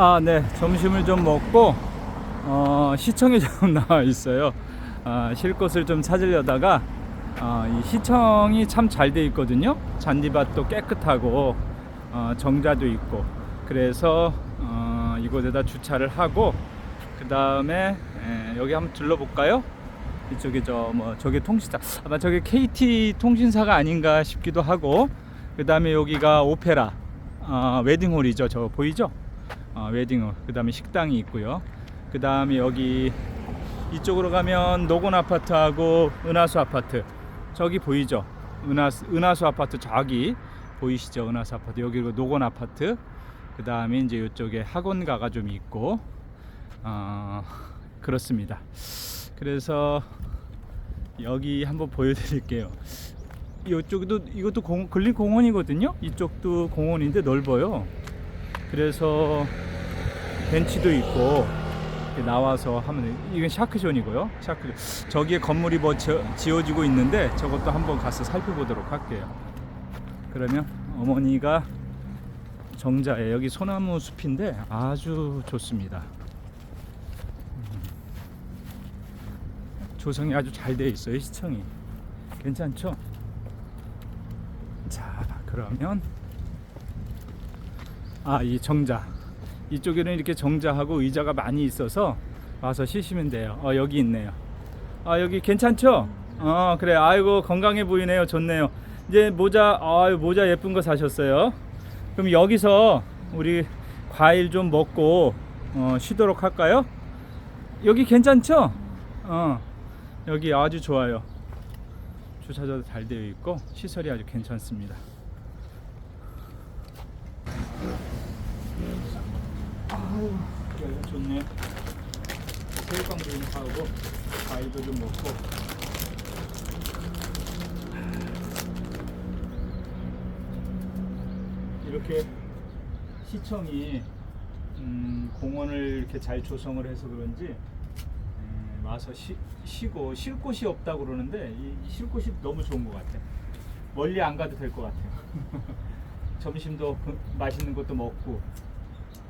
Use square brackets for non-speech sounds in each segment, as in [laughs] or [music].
아, 네. 점심을 좀 먹고 어, 시청에 좀 [laughs] 나와 있어요. 아, 쉴 곳을 좀 찾으려다가 아, 이 시청이 참 잘 돼 있거든요. 잔디밭도 깨끗하고 어, 정자도 있고 그래서 어, 이곳에다 주차를 하고 그 다음에 여기 한번 둘러볼까요? 이쪽에 저 뭐 저게 통신사 아마 저게 KT 통신사가 아닌가 싶기도 하고 그 다음에 여기가 오페라 아, 웨딩홀이죠. 저 보이죠? 어, 웨딩홀. 그 다음에 식당이 있고요. 그 다음에 여기 이쪽으로 가면 노곤 아파트하고 은하수 아파트. 저기 보이죠? 은하수, 은하수 아파트 저기 보이시죠? 은하수 아파트. 여기가 노곤 아파트. 그 다음에 이제 이쪽에 학원가가 좀 있고, 어, 그렇습니다. 그래서 여기 한번 보여드릴게요. 이쪽도 이것도 공, 근린 공원이거든요. 이쪽도 공원인데 넓어요. 그래서 벤치도 있고 나와서 하면 이건 샤크존이고요. 샤크 저기에 건물이 뭐 지- 지어지고 있는데 저것도 한번 가서 살펴보도록 할게요. 그러면 어머니가 정자에 여기 소나무 숲인데 아주 좋습니다. 음. 조성이 아주 잘돼 있어요 시청이 괜찮죠? 자 그러면 아 이 정자 이쪽에는 이렇게 정자하고 의자가 많이 있어서 와서 쉬시면 돼요 어 여기 있네요 아 여기 괜찮죠? 어 그래 아이고 건강해 보이네요 좋네요 이제 모자 아유 모자 예쁜 거 사셨어요 그럼 여기서 우리 과일 좀 먹고 어, 쉬도록 할까요? 여기 괜찮죠? 어 여기 아주 좋아요 주차장도 잘 되어 있고 시설이 아주 괜찮습니다. 아유, 여기가 좋네. 새우깡도 좀 사오고 과일도 좀 먹고. 이렇게 시청이 음, 공원을 이렇게 잘 조성을 해서 그런지 음, 와서 쉬, 쉬고 쉴 곳이 없다고 그러는데 이, 이쉴 곳이 너무 좋은 것 같아. 멀리 안 가도 될 것 같아요. [laughs] 점심도 그 맛있는 것도 먹고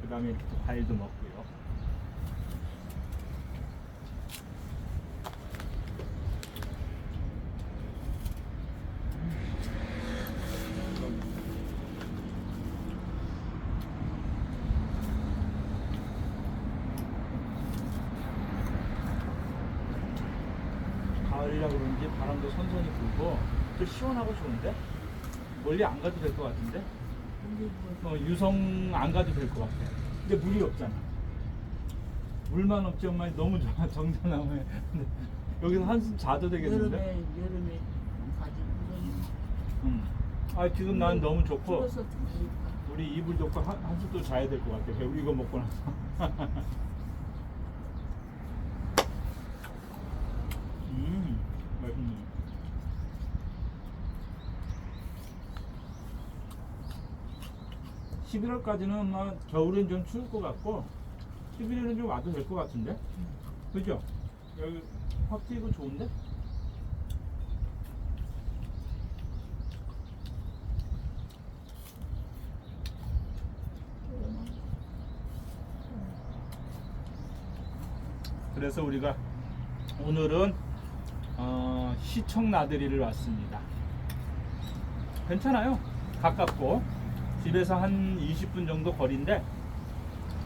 그 다음에 과일도 먹고요. 가을이라 그런지 바람도 선선히 불고 또 시원하고 좋은데 멀리 안 가도 될 것 같은데 어, 유성 안 가도 될 것 같아. 근데 물이 없잖아. 물만 없지 엄마 너무 좋아 [laughs] 정자나무에 근데 여기서 한숨 자도 되겠는데? 여름에 여름에 가지 음. 아 지금 난 너무 좋고 우리 이불 덮고 한, 한숨 또 자야 될 것 같아. 배우 이거 먹고 나서. [laughs] 음, 맛있네. (11월까지는) 막 겨울엔 좀 추울 것 같고 (11월에는) 좀 와도 될 것 같은데 그죠 여기 확 트이고 좋은데 그래서 우리가 오늘은 어, 시청 나들이를 왔습니다. 괜찮아요. 가깝고 집에서 한 20분 정도 거리인데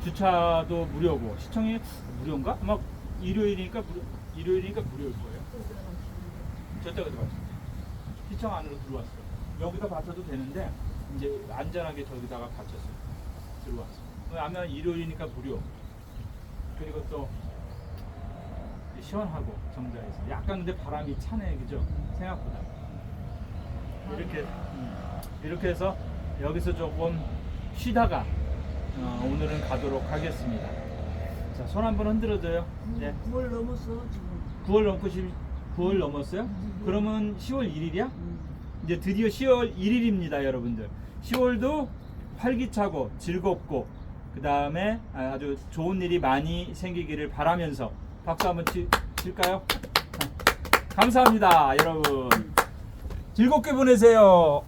주차도 무료고 시청이 무료인가? 아마 일요일이니까 무료, 일요일이니까 무료일 거예요. 저때가 들어왔어. 시청 안으로 들어왔어. 여기다 받쳐도 되는데 이제 안전하게 저기다가 받쳤어요. 들어왔어. 아마 일요일이니까 무료. 그리고 또 시원하고 정자에서 약간 근데 바람이 차네 그죠 생각보다 이렇게 음, 이렇게 해서 여기서 조금 쉬다가 어, 오늘은 가도록 하겠습니다. 자 손 한번 흔들어줘요. 네. 9월 넘었어 지금. 9월 넘고 9월 넘었어요? 그러면 10월 1일이야? 음. 이제 드디어 10월 1일입니다 여러분들. 10월도 활기차고 즐겁고 그 다음에 아주 좋은 일이 많이 생기기를 바라면서 박수 한번 치, 칠까요? 감사합니다 여러분. 즐겁게 보내세요